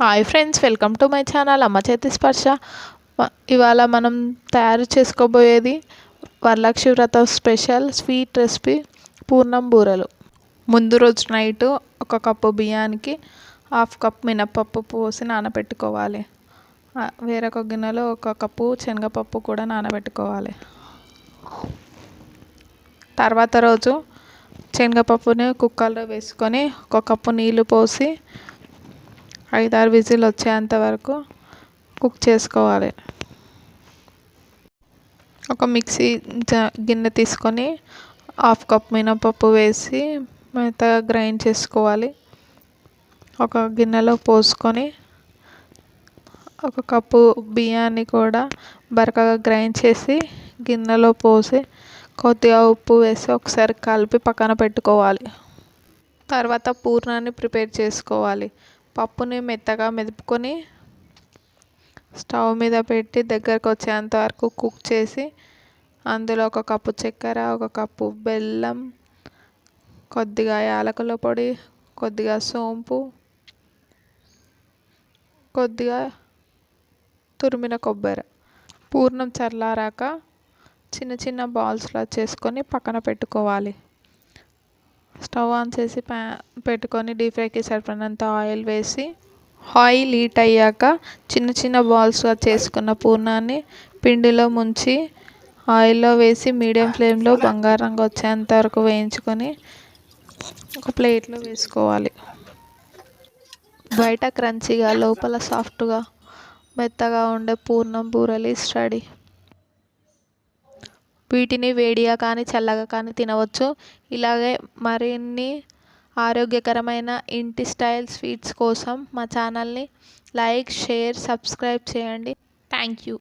Hi friends welcome to my channel అమ్మ చేతి స్పర్శ ఇవాళ మనం తయారు చేసుకోబోయేది వరలక్ష్మి వ్రత స్పెషల్ స్వీట్ రెసిపీ పూర్ణం బూరెలు. ముందు రోజు నైట్ ఒక కప్పు బియ్యానికి హాఫ్ కప్ మినపప్పు పోసి నానబెట్టుకోవాలి. వేరొక గిన్నెలో ఒక కప్పు శనగపప్పు కూడా నానబెట్టుకోవాలి. తర్వాత రోజు శనగపప్పుని కుక్కర్లో వేసుకొని ఒక కప్పు నీళ్ళు పోసి ఐదారు విజిల్ వచ్చేంత వరకు కుక్ చేసుకోవాలి. ఒక మిక్సీ గిన్నె తీసుకొని హాఫ్ కప్ మినపప్పు వేసి మెత్తగా గ్రైండ్ చేసుకోవాలి. ఒక గిన్నెలో పోసుకొని ఒక కప్పు బియ్యాన్ని కూడా బరకగా గ్రైండ్ చేసి గిన్నెలో పోసి కొద్దిగా ఉప్పు వేసి ఒకసారి కలిపి పక్కన పెట్టుకోవాలి. తర్వాత పూర్ణాన్ని ప్రిపేర్ చేసుకోవాలి. పప్పుని మెత్తగా మెదుపుకొని స్టవ్ మీద పెట్టి దగ్గరకు వచ్చేంత వరకు కుక్ చేసి అందులో ఒక కప్పు చక్కెర ఒక కప్పు బెల్లం కొద్దిగా యాలకుల పొడి కొద్దిగా సోంపు కొద్దిగా తురిమిన కొబ్బరి. పూర్ణం చల్లారాక చిన్న చిన్న బాల్స్లా చేసుకొని పక్కన పెట్టుకోవాలి. స్టవ్ ఆన్ చేసి ప్యా పెట్టుకొని డీప్ ఫ్రైకి సరిపడినంత ఆయిల్ వేసి ఆయిల్ హీట్ అయ్యాక చిన్న చిన్న బాల్స్గా చేసుకున్న పూర్ణాన్ని పిండిలో ముంచి ఆయిల్లో వేసి మీడియం ఫ్లేమ్లో బంగారంగా వచ్చేంత వరకు వేయించుకొని ఒక ప్లేట్లో వేసుకోవాలి. బయట క్రంచిగా లోపల సాఫ్ట్గా మెత్తగా ఉండే పూర్ణం బూరలి స్టడీ. వీటిని వేడిగా కానీ చల్లగా కానీ తినవచ్చు. ఇలాగే మరిన్ని ఆరోగ్యకరమైన ఇంటి స్టైల్ స్వీట్స్ కోసం మా ఛానల్ని లైక్ షేర్ సబ్స్క్రైబ్ చేయండి. Thank you.